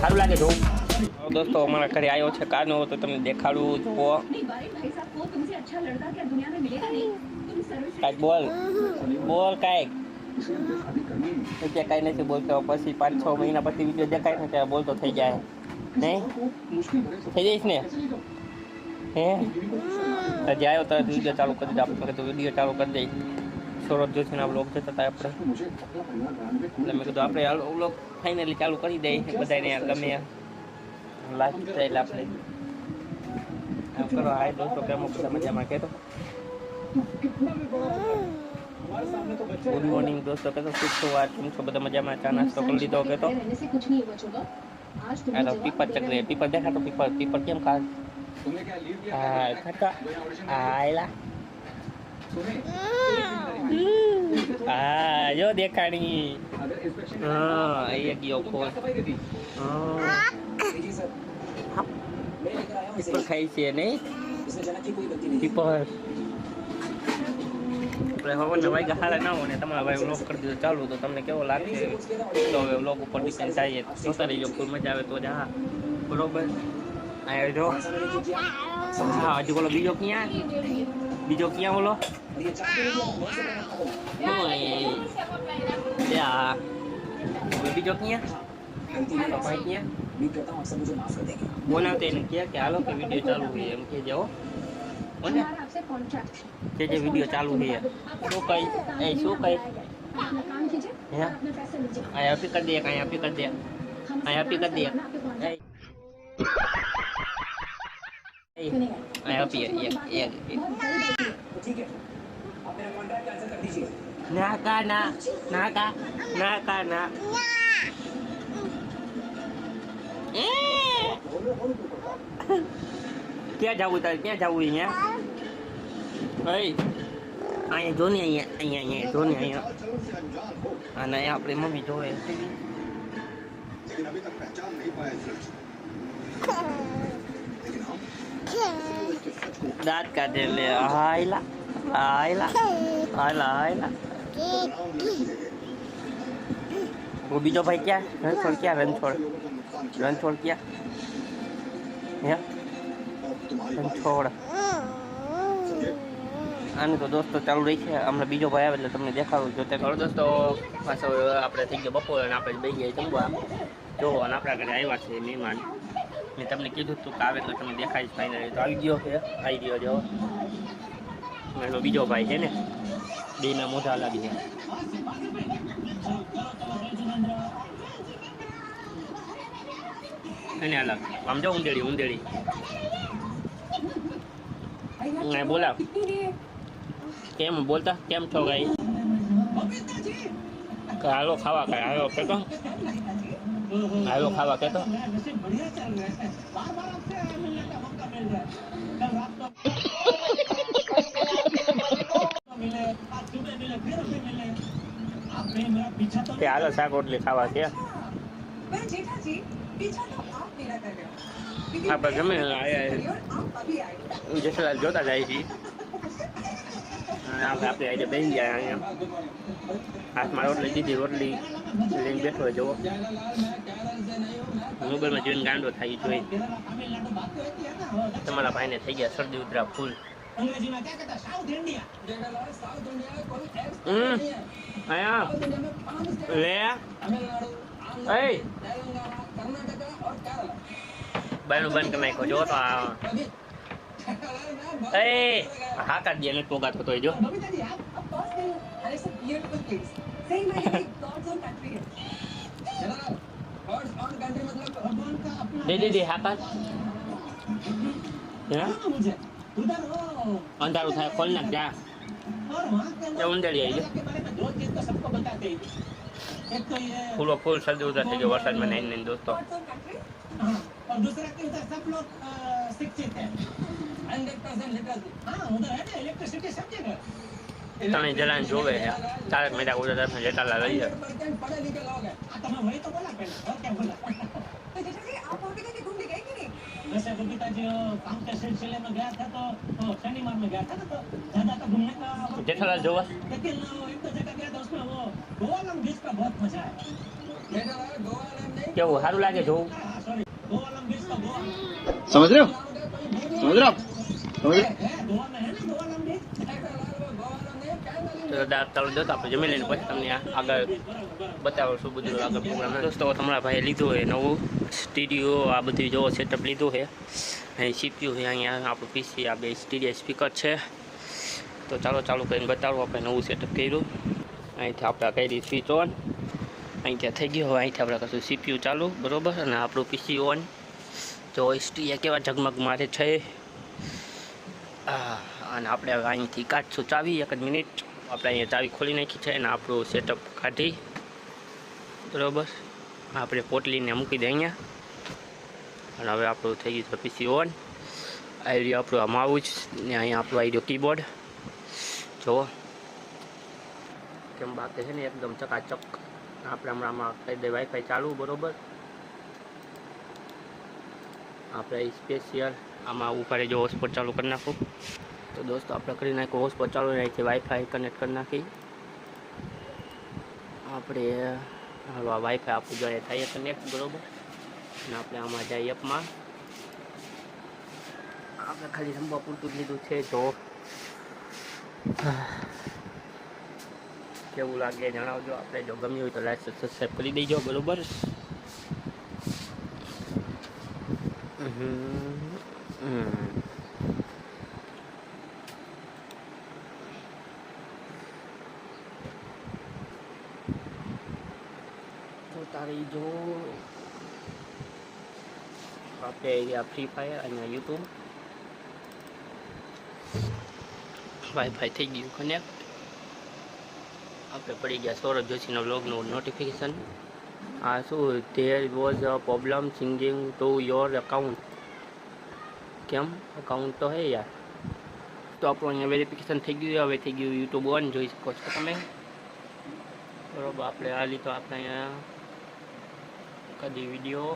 સારું લાગે દોસ્તો, અમારા ઘરે આવ્યો છે કાનો, તો તમને દેખાડું, જુઓ. કાંઈક બોલ. બોલ કાંઈક. કાંઈ નથી બોલતો. પછી પાંચ છ મહિના પછી વીડિયો દેખાય ને ત્યારે બોલતો થઈ જાય. નહીં? થઈ જઈશ ને? હે? હજી આવ્યો તરત વીડિયો ચાલુ કરી દે આપણે વીડિયો ચાલુ કરી દઈશ. સૌરભ જોશીના બ્લોગ જતા હતા આપણે. એટલે મેં કીધું આપણે બ્લોગ ફાઇનલી ચાલુ કરી દઈએ બધાને ગમે લાઈક સ્ટાઈલ આપણે. એમ કરો હાય દોસ્તો, કેમ બધા મજામાં? કહેતો ગુડ મોર્નિંગ દોસ્તો કહેતો શું છો? આ કેમ છો? બધા મજામાં? ચા નાસ્તો કરી લીધો કહેતો હેલો પીપર ચકરી પીપર દેખાતો? પીપર પીપર કેમ ખાસ હા ખાતા આયલા. હા. જો દેખાણી હા ગયો ફોન હા. પીપર ખાઈ છે નહીં? પીપર આપણે હારા ના હોય ને તમારા ભાઈ વ્લોગ કરી દીધો. ચાલુ તો તમને કેવો લાગે તો હવે વ્લોગ ઉપર ડિપેન્ડ થાય જોતા રહીજો ફૂલ મજા આવે તો જ. હા બરોબર. આવ્યો જો. હા હજુ બોલો બીજો ક્યાં? બીજો ક્યાં બોલો બીજો ક્યાં બોલાવતે એને કહે કે હાલો કે વિડીયો ચાલુ છે એમ કે જાઓ બોલે કે જે વિડીયો ચાલુ છે શું કઈ એ શું કઈ અહીંયા આપી કરી દે અહીંયા આપી કરી દે અહીંયા આપી કરી દે अपना आपके कॉन्ट्रैक्ट એ. એ. અહીંયા આપી એક એક એક ના કા ના ના કા ના કા ના એ. ક્યાં જવું તારે ક્યાં જવું અહીંયા ભાઈ અહીંયા જો ને અહીંયા અહીંયા અહીંયા જો ને અહીંયા અને અહીંયા આપણી મમ્મી જોવે लेकिन अभी तक पहचान नहीं पाया દાંત કાઢે લે હાયલા હાયલા હાયલા હાયલા बदनाम लड़की है वो બીજો ભાઈ ક્યાં રણછોડ ક્યાં રણછોડ लोगों को नुकसान किया રણછોડ ક્યાં હે अब तुम्हारी बात રણછોડ समझे આને તો દોસ્તો ચાલુ રહી છે હમણાં બીજો ભાઈ આવે એટલે તમને દેખાડું જો તે કરો દોસ્તો પાછો આપણે થઈ ગયો બપોર અને આપણે બે ગયા જમવા જો અને આપણા ઘરે આવ્યા છે મહેમાન મેં તમને કીધું તું કે આવે તો તમને દેખાય છે ફાઇનલી તો આવી ગયો છે, આવી ગયો જો એનો બીજો ભાઈ છે ને બેના મોઢા લાગી છે એને અલગ આમ જો ઉંદેડી ઉંદેડી. બોલા કેમ બોલતા? કેમ છો ગાઈ? હાલો ખાવા કઈ હાલો કેતો આવ્યો ખાવા કેતો કે આલો શાક રોટલી ખાવા કે આપણે જમીને આવ્યા જસલાલ જોતા જાય છીએ આપણે આપણે આજે બેસી જાય અહીંયા હાથમાં રોટલી દીધી રોટલી લઈને બેઠો હોય જુઓ મોબાઈલમાં જોઈને ગાંડો થાય જોઈ તમારા ભાઈને થઈ ગયા શરદી ઉતરા ફૂલ હમ અહીંયા લે એ બાયણું બંધ કરી નાખો જો તો આ એ હા કાઢ દે ને પોગા થતો હોય જો अब पास नहीं अरे सब ब्यूटीफुल प्लेस सही में ये गॉड्स ओन कंट्री है गॉड्स ओन कंट्री मतलब भगवान का अपना દે દે દે હા કાઢ હે मुझे उधर हो અંધારું થાય ખોલ નાખ જા और वहाँ के એ ઊંધેડી આવી के बारे में दो चीज तो सबको बताते ही एक तो ये ફૂલો ફૂલ શરદી ઉતરા થઈ ગયો વરસાદમાં નાઈને નાઈને દોસ્તો गॉड्स ओन कंट्री हाँ और दूसरा कि उधर सब लोग अ, शिक्षित है हंड्रेड परसेंट लिटरली हाँ उधर है ना इलेक्ट्रिसिटी सब जगह તને જલાને જોવે છે તારક મહેતા ઉધર તરફ જેટાલા લઈ જાય परसेंट पढ़े लिखे लोग हैं हाँ, तो मैं वही तो बोला पहले और क्या बोला तो जेठा जी आप वहाँ पे कभी घूमने गए कि नहीं वैसे तो पिताजी वो काम के सिलसिले में गया था तो वो शनिवार में गया था ना तो ज्यादा तो घूमने का वक्त જેઠાલાલ જોવા लेकिन वो एक तो जगह गया था उसमें वो गोवालम बीच का बहुत मजा है કેવું સારું લાગે જોવું हाँ, सॉरी गोवालम बीच का गोवा समझ रहे हो समझ रहे हो ચાલુ આપણે જમી પછી તમને આગળ બતાવો શું આગળ દોસ્તો, તમારા ભાઈએ લીધું છે નવું સ્ટીડિયો આ બધું જો સેટઅપ લીધું છે. અહીં સીપીયુ છે, અહીંયા આપણું પીસી આ બે સ્ટીડિયો સ્પીકર છે. તો ચાલો, ચાલુ કરીને બતાવો આપણે નવું સેટઅપ કર્યું. અહીંથી આપણે કરી સ્વિચ ઓન અહીંથી થઈ ગયું. હવે અહીંથી આપણે કશું સીપીયુ ચાલુ, બરોબર? અને આપણું પીસી ઓન જો સ્ટીડિયા કેવા ઝગમગ મારે છે. અને આપણે હવે અહીંથી કાઢશું ચાવી એક જ મિનિટ. આપણે અહીંયા ચાવી ખોલી નાખી છે અને આપણું સેટઅપ કાઢી. બરોબર? આપણે પોટલીને મૂકી દઈએ અહીંયા. અને હવે આપણું થઈ ગયું છે પીસી ઓન આવી આપણું આ માઉચ ને અહીંયા આપણું આવી રહ્યું કીબોર્ડ જુઓ. કેમ બાકી છે ને એકદમ ચકાચક. આપણે હમણાં કહી દઈએ વાઈફાઈ ચાલુ, બરોબર? આપણે સ્પેશિયલ આમાં ઉપર જો હોટસ્પોટ ચાલુ કરી નાખું. તો દોસ્તો, આપણે કરી નાખ્યું હોટસ્પોટ ચાલુ નાખીએ વાઈફાઈ કનેક્ટ કરી નાખી. આપણે, હાલો વાઈફાઈ આપણું જોઈએ થાય કનેક્ટ બરોબર? અને આપણે આમાં જઈએ એપમાં આપણે ખાલી રમવા પૂરતું જ લીધું છે તો કેવું લાગે જણાવજો. આપણે જો ગમ્યું હોય તો લાઈક સબસ્ક્રાઈબ કરી દેજો, બરોબર? તો તારી જો આપણે ગયા ફ્રી ફાયર અને યુટ્યુબ વાઈફાઈ થઈ ગયું કનેક્ટ આપણે પડી ગયા સૌરભ જોશીનો બ્લોગનું નોટિફિકેશન આ શું there was a problem singing to your account કેમ? અકાઉન્ટ તો હે યાર. તો આપણું અહીંયા વેરિફિકેશન થઈ ગયું હવે થઈ ગયું યુટ્યુબ ઓન જોઈ શકો છો તમે. બરોબર, આપણે આ લીધો આપણે અહીંયા કદી વીડિયો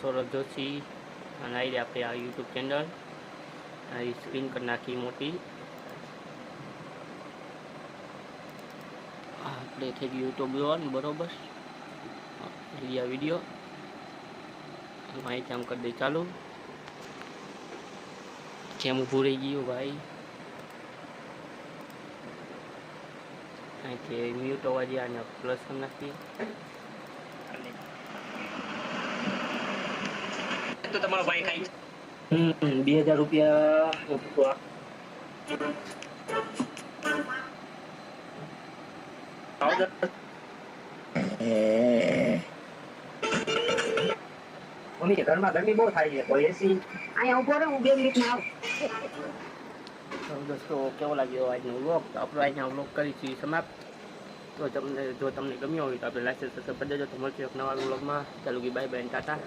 સૌરભ જોશી અને આવી આપણે આ યુટ્યુબ ચેનલ આ સ્ક્રીન કરી નાખી મોટી. આપણે થઈ ગયું યુટ્યુબ ઓન બરોબર. આ वीडियो माइक हम कर दे चालू કેમ ઊભું રહી ગયું ભાઈ? અહીંથી મ્યુટ અવાજ અને પ્લસ કરી નાખીએ તો તમારો ભાઈ ખાઈ હમ બે હજાર રૂપિયા મમ્મી કે ઘરમાં ગરમી બહુ થાય છે કોઈ એસી અહીંયા ઊભો રહે હું બે મિનિટમાં આવું દોસ્તો કેવો લાગ્યો આજનો વ્લોગ તો આપણો આજનો વ્લોગ કરીશું સમાપ્ત તો તમને જો તમને ગમ્યો હોય તો આપણે લાઇસન્સ સબસ્ક્રાઈબ કરી દેજો તો મળશું એક નવા વ્લોગમાં ચાલુ બાય બાય ટાટા